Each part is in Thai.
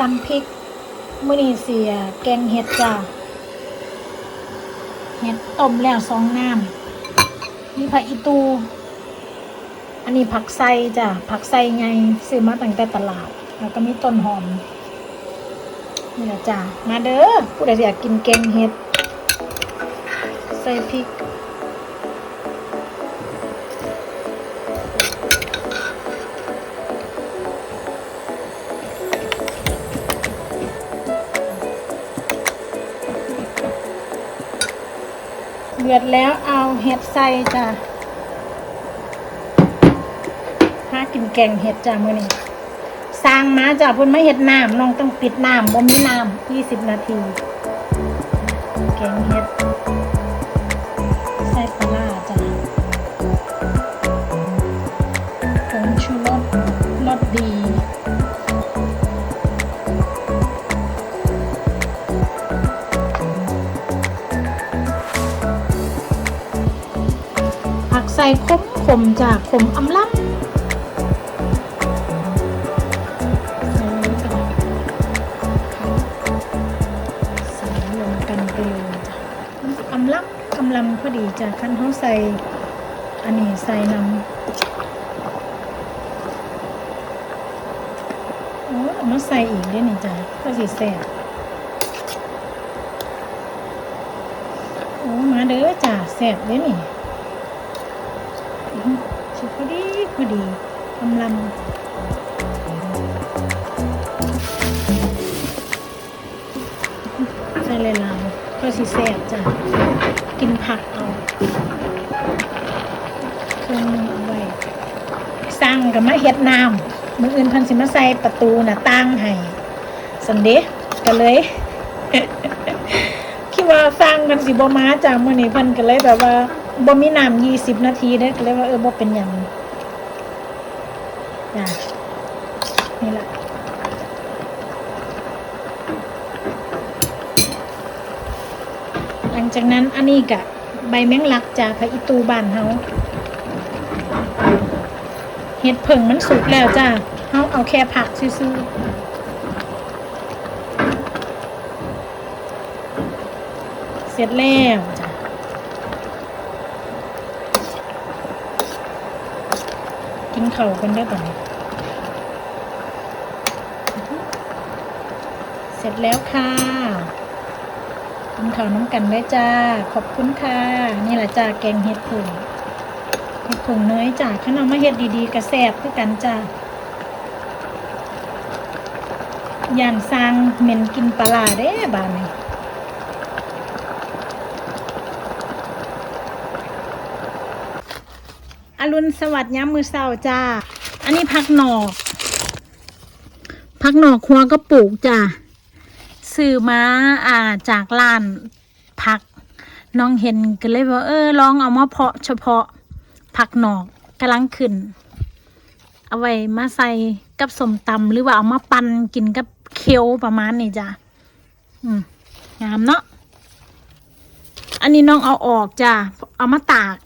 ตำพริกมื้อนี้เสียแกงเห็ดจ้าเห็ดต้มแล้วสองน้ำมีผักอีตู อันนี้ผักไส้จ้ะผักไส้ไงซื้อมาตั้งแต่ตลาด แล้วก็มีต้นหอมนี่แหละจ้ะมาเด้อผู้ใดอยากกินแกงเห็ด ใส่พริก ดือดแล้วเอาเห็ดใส่จ้ะหากินแกงเห็ดจ้ะมื้อนี้สร้างมาจ้ะเพิ่นไม่เห็ดน้ำน้องต้องปิดน้ำบ่มีน้ำยี่สิบนาที แกงเห็ด ผักใส่มขมจากขมอำลับใส่ลงกันใส่ลงกันไปเลยจ้ะอำลับกำลังพอดีจ้ะขั้นเขาใส่อันนี้ใส่น้ำโอ้เอามาใส่อีกได้นี่จ้ะก็สิแซ่บโอ้มาเด้อจ้ะแซ่บเด้นี่ ชิพอดีพอดีกำลังใส่เลยลายๆก็สิแซ่บจ้ะกินผักเอาเครื่องมือเอาไว้สร้างกับมาเฮ็ดน้ำมืออื่นพันสิมาใส่ประตูหน้าต่างให้สันเดะก็เลยคิดว่าสร้างมันสิบ่มาจากมื้อนี้พิ่นก็เลยแบบว่า บ่มีน้ำยี่สิบนาทีเด้อก็เลยว่าเออบ่เป็นหยังจ้ะนี่แหละหลังจากนั้นอันนี้ก็ใบแมงลักจากพระอิตูบ้านเฮาเห็ดเผิงมันสุกแล้วจ้าเฮาเอาแค่ผักซื่อเสร็จแล้วจ้ะ กิน เข่ากันได้ป่ะเนี่ยเสร็จแล้วค่ะกินข้าวน้ำกันได้จ้า ขอบคุณค่ะ นี่แหละจ้าแกงเห็ดผงเห็ดผงน้อยจ้าข้าเอามาเห็ดดีๆกระแสบคือกันจ้าย่านสร้างเหม็นกินปลาร้าเด้บ้านนี้ รุณสวัสดิ์ย้ำมือเศร้าจ้า อันนี้ผักหนอกผักหนอกครัวก็ปลูกจ้าซื้อมาอ่าจากร้านผักน้องเห็นก็เลยว่าเออลองเอามาเพาะเฉพาะผักหนอกกำลังขึ้น เอาไว้มาใส่กับสมตำหรือว่าเอามาปั่นกินกับเคี้ยวประมาณนี้จ้ะอืมงามเนาะอันนี้น้องเอาออกจ้ะเอามาตาก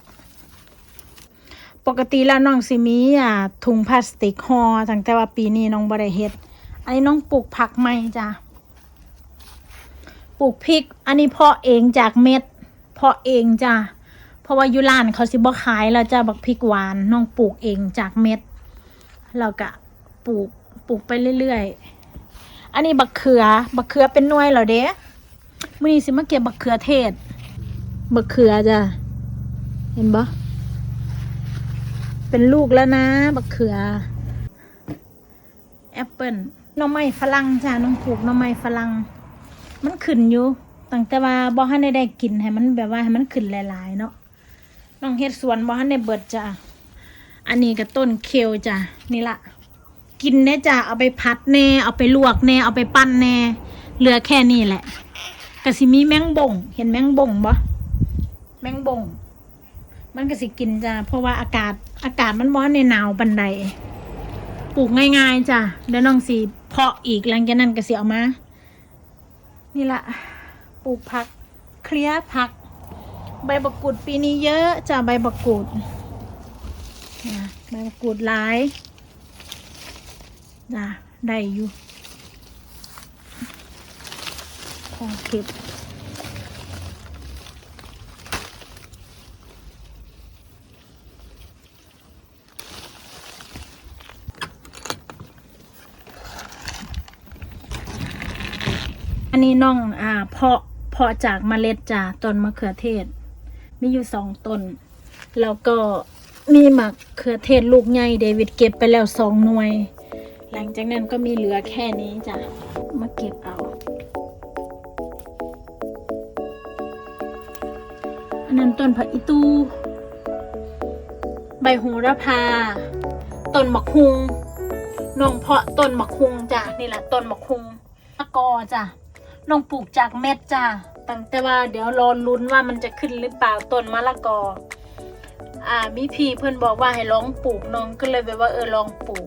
ปกติแล้วน้องสิมีอ่าถุงพลาสติกห่อตั้งแต่ว่าปีนี้น้องบ่ได้เฮ็ด อันนี้น้องปลูกผักใหม่จ้ะ ปลูกพริก อันนี้เพาะเองจากเม็ด เพาะเองจ้ะ เพราะว่าอยูร้านเขาสิบ่ขายแล้วจ้ะบักพริกหวานน้องปลูกเองจากเม็ดแล้วก็ปลูกปลูกไปเรื่อยๆ อันนี้บักเขือ บักเขือเป็นน่วยเหรอเด้มือนี้สิมาเก็บบักเขือเทศ บักเขือจ้ะ เห็นบ่ เป็นลูกแล้วนะบักเขือ แอปเปิลหน่อไม้ฝรั่งจ้ะน้องปลูกหน่อไม้ฝรั่งมันขึ้นอยู่ตั้งแต่ว่าบ่ทันได้ได้กินให้มันแบบว่าให้มันขึ้นหลาย ๆ เนาะน้องเฮ็ดสวนบ่ทันได้เบิดจ้ะอันนี้ก็ต้นเคลจ้ะนี่ละกินแน่จ้ะเอาไปพัดแน่เอาไปลวกแน่เอาไปปั้นแน่เหลือแค่นี้แหละก็สิมีแมงบ่ง เห็นแมงบ่งบ่แมงบ่ง มันก็สิกินจ้ะเพราะว่าอากาศอากาศมันบ่ทันได้หนาวปานใดปลูกง่ายๆจ้ะเดี๋ยวน้องสิเพาะอีกหลังจากนั้นก็สิเอามา นี่ละปลูกผักเคลียร์ผัก ใบบักกูดปีนี้เยอะจ้ะใบบักกูดใบบักกูดหลายจ้ะได้อยู่ของเก็บ นี้น้องอ่าเพาะเพาะจากเมล็ดจากต้นมะเขือเทศ มีอยู่สองต้น แล้วก็มีมะเขือเทศลูกใหญ่เดวิดเก็บไปแล้วสองหน่วย หลังจากนั้นก็มีเหลือแค่นี้จ้ะมาเก็บเอาอันนั้นต้นผักอีตูใบโหระพาต้นมะคุงน้องเพาะต้นมะคุงจ้ะนี่แหละต้นมะคุงมะกอจ้ะ น้องปลูกจากเม็ดจ้ะตั้งแต่ว่าเดี๋ยวรอลุ้นว่ามันจะขึ้นหรือเปล่าต้นมะละกอ อ่ามีพี่เพื่อนบอกว่าให้ลองปลูกน้องก็เลยแบบว่าเออลองปลูก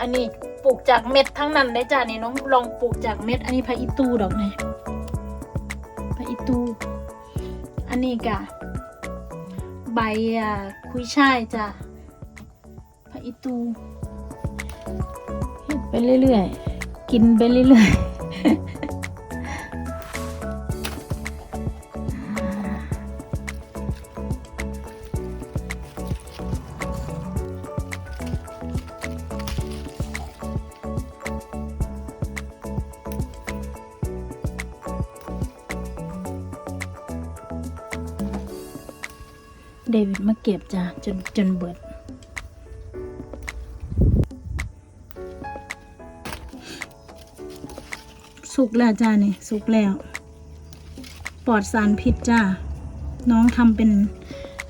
อันนี้ปลูกจากเม็ดทั้งนั้นได้จ้ะนี่น้องลองปลูกจากเม็ด อันนี้พระอิตูดอกนี่พระอิตู อันนี้กะใบอะคุยช่ายจ้ะพระอิตูเฮ็ดไปเรื่อยๆ กินไปเรื่อยๆ เดวิดมาเก็บจ้ะจนจนเบิด สุกแล้วจ้านี่สุกแล้ว ปลอดสารพิษจ้า น้องทำเป็น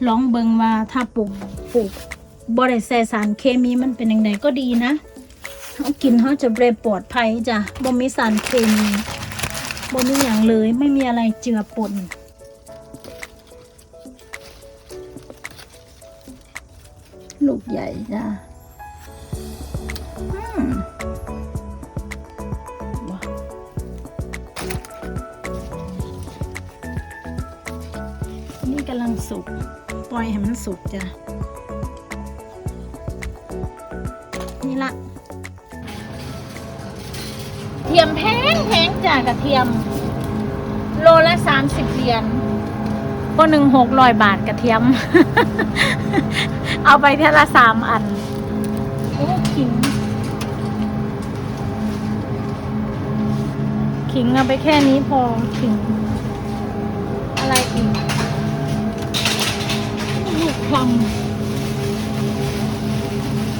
ร้องเบิงว่าถ้าปลูกปลูกบ่ได้ใส่สารเคมีมันเป็นยังไงก็ดีนะเขากินเขาจะเบรปลอดภัยจ้ะบ่มีสารเคมีบ่มีอย่างเลยไม่มีอะไรเจือปน ลูกใหญ่จ้านี่กำลังสุก ปล่อยให้มันสุกจ้ะ นี่ละ เทียมแพงแพงจ้ะกระเทียม โลละสามสิบเหรียญก็หนึ่งหกร้อยบาทกระเทียม เอาไปเท่าละสามอัน โอ้ขิง ขิงเอาไปแค่นี้พอขิง อะไรอีกลูกคลำ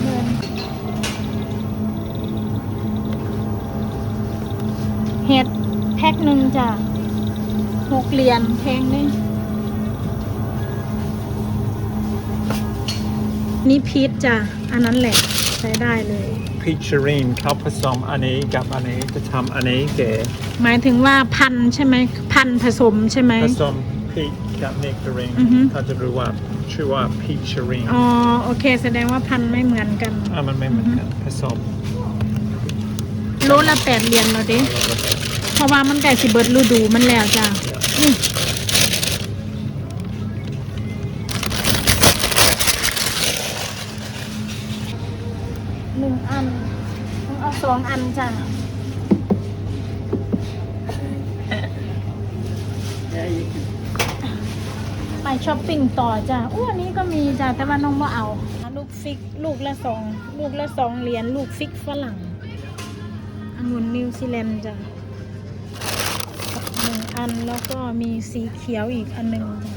เดินเห็ดแพ็คหนึ่งจ้ะหกเหรียญแพงเลย นี่พีชจ้ะ อันนั้นแหละใช้ได้เลยพิชรีนเขาผสมอันนี้กับอันนี้จะทำอันนี้เก๋หมายถึงว่าพันธุ์ใช่ไหมพันธุ์ผสมใช่ไหม ผสมพีชกับเนกเตอรีนอือฮึ เขาจะรู้ว่าชื่อว่าพีชรีนอ๋อโอเค แสดงว่าพันธุ์ไม่เหมือนกัน อะมันไม่เหมือนกันผสมโลละแปดเหรียญเราเด้เพราะว่ามันไก่สิเบิดฤดูมันแล้วจ้ะ อืม อันต้องเอาสองอันจ้ะไปช้อปปิ้งต่อจ้ะอู้อันนี้ก็มีจ้ะแต่ว่าน้องว่าเอา ลูกฟิกลูกละสองลูกละสองเหรียญลูกฟิกฝรั่งองุ่นนิวซีแลนด์จ้ะหนึ่งอันแล้วก็มีสีเขียวอีกอันหนึ่งจ้ะ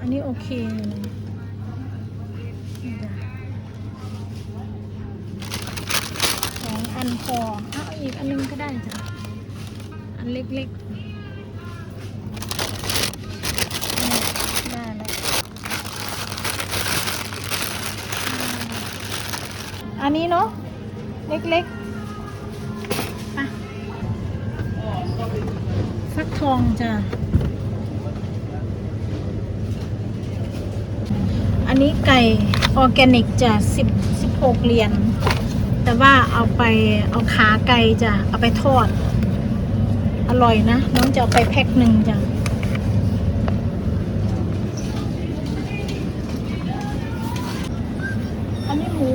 อันนี้โอเคอยู่นะนี่จ้ะ สองอันพอเอาอีกอันนึงก็ได้จ้ะ อันเล็กๆได้แล้วอันนี้เนาะเล็กๆไปฟักทองจ้ะ อันนี้ไก่ออร์แกนิกจ้ะสิบสิบหกเหรียญ แต่ว่าเอาไปเอาขาไก่จ้ะเอาไปทอด อร่อยนะ น้องจะเอาไปแพ็คหนึ่งจ้ะอันนี้หมู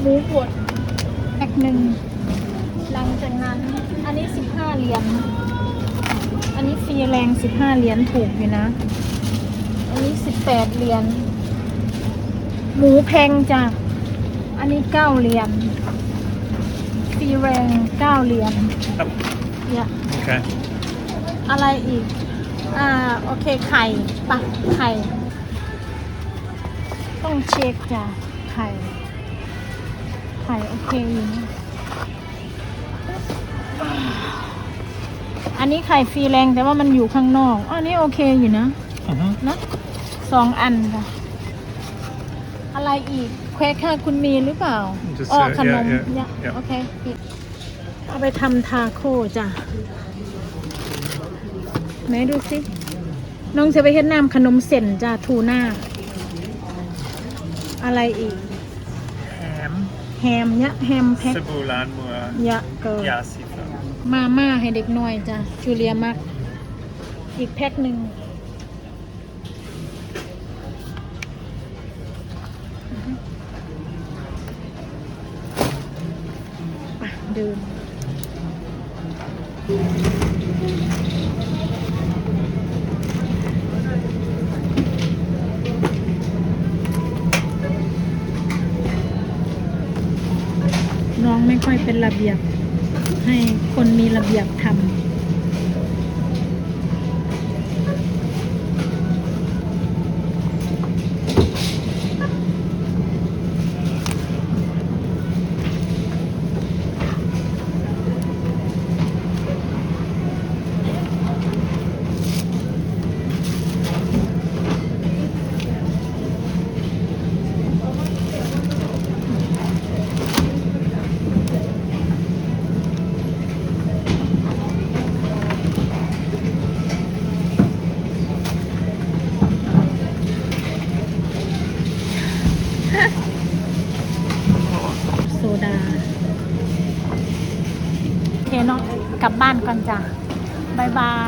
หมูบดแพ็คหนึ่งหลังจากนั้น อันนี้สิบห้าเหรียญอันนี้ฟรีแรงสิบห้าเหรียญถูกอยู่นะ อันนี้สิบแปดเหรียญหมูแพงจ้ะ อันนี้เก้าเหรียญฟรีแรงเก้าเหรียญครับเนี่ย Okay. อะไรอีก อ่า โอเค ไข่ปะไข่ ต้องเช็คจ้ะ ไข่ ไข่ โอเคอยู่นะอันนี้ไข่ฟรีแรงแต่ว่ามันอยู่ข้างนอกออันนี้โอเคอยู่นะ Mm-hmm. นะสองอันค่ะ อะไรอีก เควกค่ะ คุณมีหรือเปล่า Just, อ๋อ uh, ขนม yeah, yeah, เนี่ย yeah. โอเคปิดเอาไปทำทาโคจ้ะไหนดูสิ น้องจะไปเฮ็ดน้ำขนมเส้นจ้ะทูน่า อะไรอีก Ham. แฮมเนี่ยแฮมแพ็ค Sebulan mua ยะเกิน yasifa. มาม่าให้เด็กน้อยจ้ะจูเลียมัก อีกแพ็คหนึ่ง เดินน้องไม่ค่อยเป็นระเบียบ ให้คนมีระเบียบทำโซดา โอเคเนาะกลับ บ้านก่อนจ้ะบายบาย